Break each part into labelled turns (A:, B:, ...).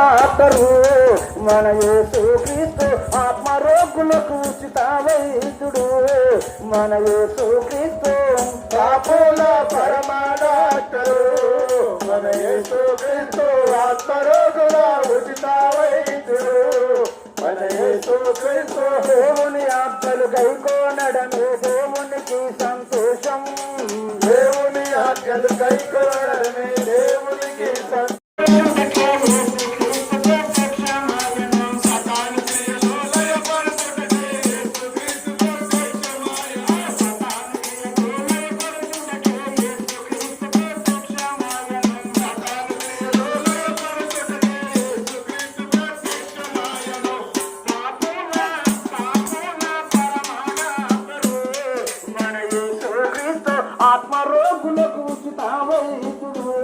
A: ఆపరు మన యేసు క్రీస్తు ఆత్మరోగులకు ఉచిత వైద్యుడు మన యేసు క్రీస్తు కాపుల పరమ
B: డాక్టరు మన యేసు క్రీస్తు ఆత్మరోగుల ఉచిత వైద్యుడు మన యేసు క్రీస్తు
A: దేవుని ఆత్మలు కైకోనడమే దేవునికి సంతోషం.
B: దేవుని ఆత్మలు కైకోనడమే దేవునికి సంతోషం.
A: ఆత్మరోగులకు ఉచిత వైద్యుడు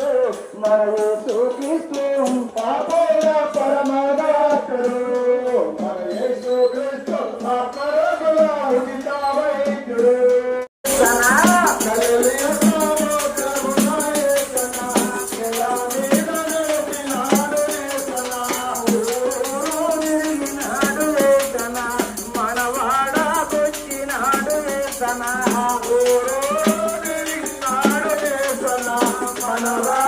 A: మన యేసుక్రీస్తు
B: పాపయ పరమగాత్రుడు మన యేసుక్రీస్తు ఆత్మరోగుల
A: మనవాడా కొచ్చినాడు సనా
B: Guanabara.